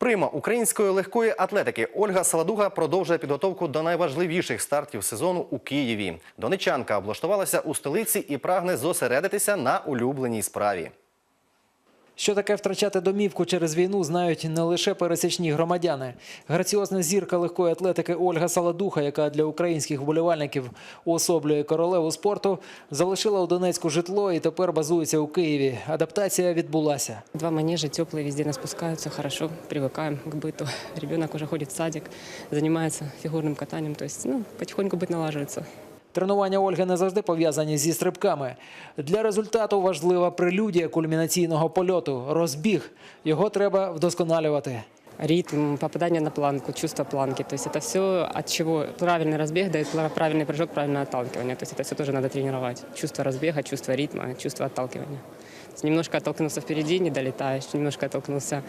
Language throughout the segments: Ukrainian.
Прима української легкої атлетики Ольга Саладуга продовжує підготовку до найважливіших стартів сезону у Києві. Донечанка облаштувалася у столиці і прагне зосередитися на улюбленій справі. Що таке втрачати домівку через війну, знають не лише пересічні громадяни. Граціозна зірка легкої атлетики Ольга Саладуха, яка для українських вболівальників уособлює королеву спорту, залишила у Донецьку житло і тепер базується у Києві. Адаптація відбулася. Два манежа теплые, везде нас спускаются, хорошо, привыкаем к быту. Ребенок уже ходит в садик, занимается фигурным катанием, то есть ну, потихоньку быт налаживается. Тренування Ольги не завжди пов'язані зі стрибками. Для результату важлива прелюдія кульмінаційного польоту розбіг. Його треба вдосконалювати. Ритм, попадание на планку, чувство планки, то есть это все, от чего правильный разбег дает правильный прыжок, правильное отталкивание. То есть это все тоже надо тренировать. Чувство разбега, чувство ритма, чувство отталкивания. То есть немножко оттолкнулся впереди, не долетаешь, немножко оттолкнулся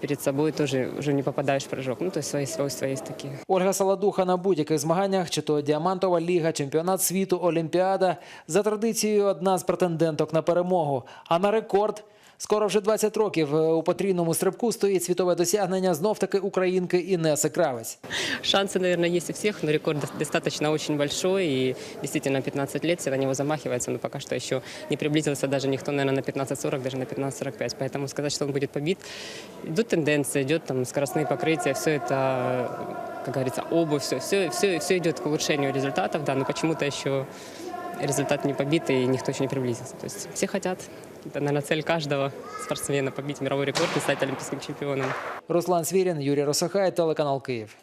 перед собой, тоже уже не попадаешь в прыжок. Ну, то есть свои свойства есть такие. Ольга Саладуха на будь-яких змаганнях, чи то діамантова ліга, чемпіонат світу, олімпіада, за традицією одна з претенденток на перемогу. А на рекорд скоро вже 20 років е, у потрійному стрибку стоїть світове досягнення знов-таки українки Інеси Кравець. Шансы, наверное, есть у всех, но рекорд до- достаточно очень большой. И действительно 15 лет все на него замахивается, но пока что еще не приблизился даже никто, наверное, на 15-40, даже на 15-45. Поэтому сказать, что он будет побит, идут тенденции, идет там скоростные покрытия, все это, как говорится, обувь, все, все, все, все идет к улучшению результатов, да, но почему-то еще результат не побит и никто еще не приблизился. То есть все хотят. Это, наверное, цель каждого спортсмена побить мировой рекорд и стать олимпийским чемпионом. Руслан Свірін, Юрій Росохай, телеканал Київ.